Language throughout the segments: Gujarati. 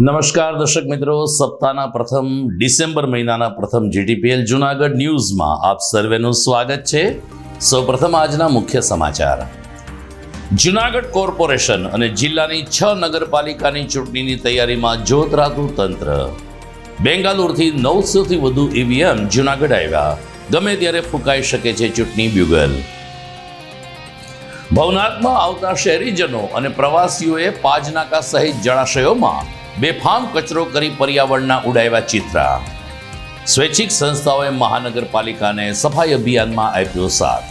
નમસ્કાર દર્શક મિત્રો, સપ્તાહના પ્રથમ ડિસેમ્બર મહિનાના પ્રથમ જીટીપીએલ જુનાગઢ ન્યૂઝમાં આપ સર્વેનું સ્વાગત છે. સૌપ્રથમ આજના મુખ્ય સમાચાર. જુનાગઢ કોર્પોરેશન અને જિલ્લાની છ નગરપાલિકાની ચૂંટણીની તૈયારીમાં જોતરાતું તંત્ર. બેંગાલુરથી નવસોથી વધુ ઈવીએમ જુનાગઢ આવ્યા. ગમે ત્યારે ફૂંકાઈ શકે છે ચૂંટણી બ્યુગલ ભવનાથમાં આવતા શહેરીજનો અને પ્રવાસીઓએ પાજનાકા સહિત જળાશયોમાં બેફામ કચરો કરી પર્યાવરણના ઉડાવ્યા ચિત્રા. સ્વૈચ્છિક સંસ્થાઓએ મહાનગરપાલિકાને સફાઈ અભિયાનમાં આપ્યો સાથ.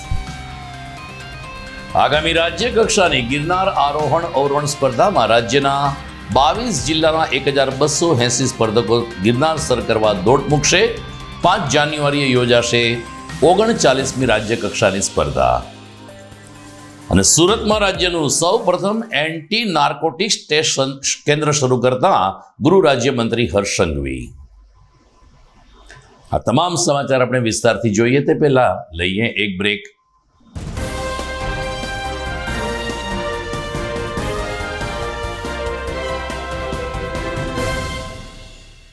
આગામી રાજ્ય કક્ષાની ગિરનાર આરોહણ અવરોહણ સ્પર્ધામાં રાજ્યના બાવીસ જિલ્લાના એક હજાર બસો એંસી સ્પર્ધકો ગિરનાર સર કરવા દોટ મૂકશે. પાંચ જાન્યુઆરીએ યોજાશે ઓગણચાલીસમી રાજ્ય કક્ષાની સ્પર્ધા. અને સુરતમાં રાજ્યનું સૌ પ્રથમ એન્ટી નાર્કોટિક્સ સ્ટેશન કેન્દ્ર શરૂ કરતા ગૃહ રાજ્યમંત્રી હર્ષ સંઘવી. આ તમામ સમાચાર આપણે વિસ્તારથી જોઈએ તે પહેલા લઈએ એક બ્રેક.